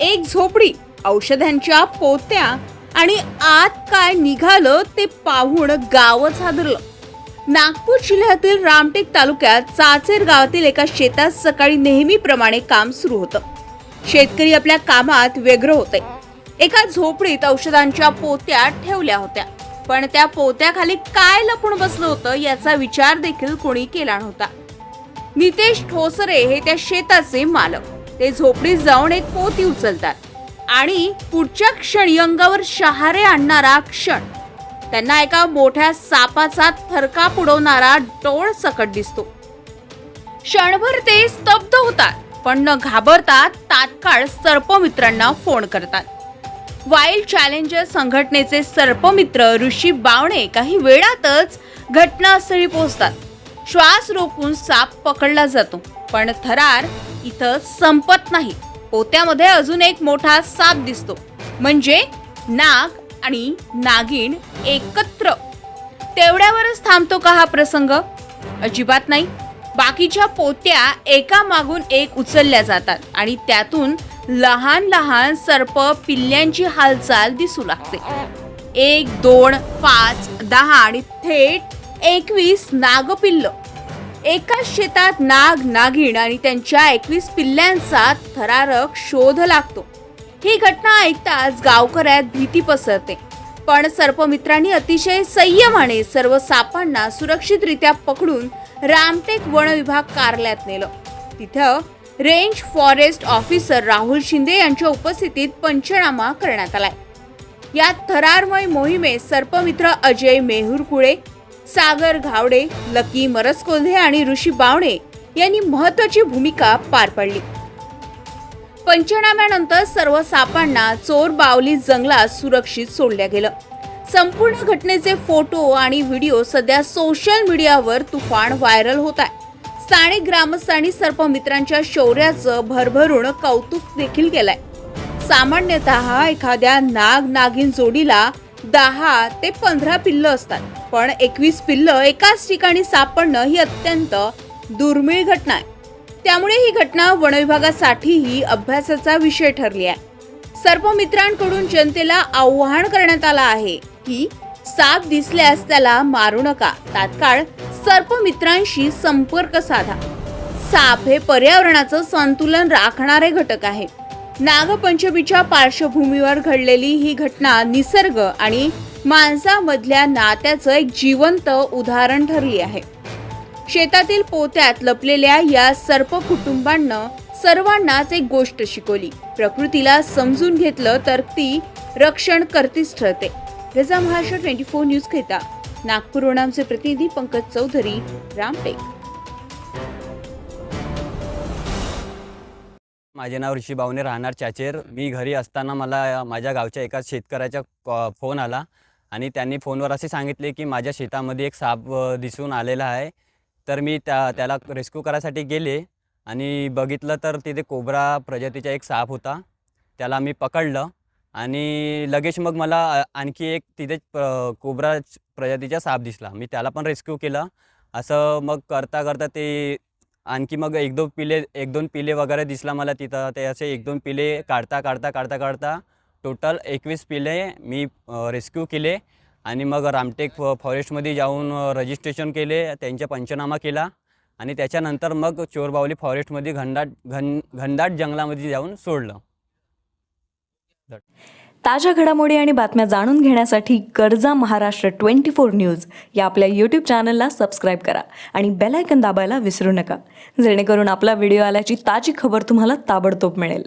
एक झोपडी औषधांच्या पोत्या आणि आत काय निघालं ते पाहून गावच हादरलं नागपूर जिल्ह्यातील रामटेक तालुक्यात चाचेर गावातील एका शेतात सकाळी नेहमीप्रमाणे काम सुरू होतं. शेतकरी आपल्या कामात व्यग्र होते. एका झोपडीत औषधांच्या पोत्या ठेवल्या होत्या. पण त्या पोत्याखाली काय लपून बसलं होतं याचा विचार देखील कोणी केला नव्हता. नितेश ठोसरे हे त्या शेताचे मालक. ते झोपडीत जाऊन एक पोती उचलतात. आणि पुढच्या क्षणी अंगावर शहारे आणणारा क्षण. त्यांना एका मोठ्या सापाचा थरका पुडवणारा डोळ सकट दिसतो. क्षणभर ते स्तब्ध होतात पण न घाबरता तात्काळ सर्पमित्रांना फोन करतात. वाईल्ड चॅलेंजर संघटनेचे सर्पमित्र ऋषी बावणे काही वेळातच घटनास्थळी पोहोचतात. श्वास रोखून साप पकडला जातो पण थरार इथं संपत नाही. पोत्यामध्ये अजून एक मोठा साप दिसतो. म्हणजे नाग आणि नागिण एकत्र. तेवढ्यावरच थांबतो का हा प्रसंग? अजिबात नाही. बाकीच्या पोत्या एका मागून एक उचलल्या जातात आणि त्यातून लहान लहान सर्प पिल्ल्यांची हालचाल दिसू लागते. एक दोन पाच दहा आणि थेट एकवीस नागपिल्ल. एकाच शेतात नाग नागिण आणि त्यांच्या एकवीस पिल्ल्यांचा थरारक शोध लागतो. ही घटना ऐकताच गावकऱ्यात भीती पसरते. पण सर्पमित्रांनी अतिशय संयमाने सर्व सापांना सुरक्षितरित्या पकडून रामटेक वन विभाग कार्यालयात नेलं. तिथं range forest officer Rahul Shinde यांच्या उपस्थितीत पंचनामा करण्यात आलाय. या थरारमय मोहिमेत सर्पमित्र अजय मेहुरकुळे सागर घावडे लकी मरसकोल्हे आणि ऋषी बावणे यांनी महत्वाची भूमिका पार पाडली. पंचनाम्यानंतर सर्व सापांना चोर बावली जंगलात सुरक्षित सोडल्या गेलं. संपूर्ण घटनेचे फोटो आणि व्हिडिओ सध्या सोशल मीडियावर तुफान व्हायरल होत आहे. स्थानिक ग्रामस्थांनी सर्पमित्रांच्या शौर्याचं भरभरून कौतुक देखील केलंय. सामान्यतः एखाद्या नाग नागिन जोडीला दहा ते पंधरा पिल्लं असतात. पण एकवीस पिल्लं एकाच ठिकाणी सापडणं ही अत्यंत दुर्मिळ घटना आहे. त्यामुळे ही घटना वनविभागासाठीही अभ्यासाचा विषय ठरली आहे. सर्पमित्रांकडून जनतेला आव्हान करण्यात आलं आहे की साप दिसल्यास त्याला मारू नका. तात्काळ सर्पमित्रांशी संपर्क साधा. साप हे पर्यावरणाचं संतुलन राखणारे घटक आहे. नागपंचमीच्या पार्श्वभूमीवर घडलेली ही घटना निसर्ग आणि माणसामधल्या नात्याचं एक जिवंत उदाहरण ठरली आहे. शेतातील पोत्यात लपलेल्या या सर्प कुटुंबांना सर्वांनाच एक गोष्ट शिकवली. प्रकृतीला समजून घेतलं तर ती रक्षण करतीच ठरते. गजा महाराष्ट्र ट्वेंटी फोर न्यूज घेता नागपूर वनामचे प्रतिनिधी पंकज चौधरी रामटेक. माझे नाव ऋषी बावने राहणार चाचेर. मी घरी असताना मला माझ्या गावच्या एका शेतकऱ्याचा फोन आला. आणि त्यांनी फोनवर असे सांगितले की माझ्या शेतामध्ये एक साप दिसून आलेला आहे. तर मी त्या त्याला रेस्क्यू करायसाठी गेले आणि बघितलं तर तिथे कोबरा प्रजातीचा एक साप होता. त्याला मी पकडलं आणि लगेच मग मला आणखी एक तिथे कोबरा प्रजातीचा साप दिसला. मी त्याला पण रेस्क्यू केलं. असं मग करता करता ते आणखी मग एक दोन पिले एक दोन पिले वगैरे दिसला मला तिथं. ते असे एक दोन पिले काढता काढता काढता काढता टोटल एकवीस पिले मी रेस्क्यू केले आणि मग रामटेक फ- फॉरेस्टमध्ये जाऊन रजिस्ट्रेशन केले त्यांचा पंचनामा केला आणि त्याच्यानंतर मग चोरबावली फॉरेस्टमध्ये घनदाट घन घनदाट जंगलामध्ये जाऊन सोडलं. ताज्या घडामोडी आणि बातम्या जाणून घेण्यासाठी गरजा महाराष्ट्र ट्वेंटी फोर न्यूज या आपल्या यूट्यूब चॅनलला सबस्क्राईब करा आणि बेलायकन दाबायला विसरू नका. जेणेकरून आपला व्हिडिओ आल्याची ताजी खबर तुम्हाला ताबडतोब मिळेल.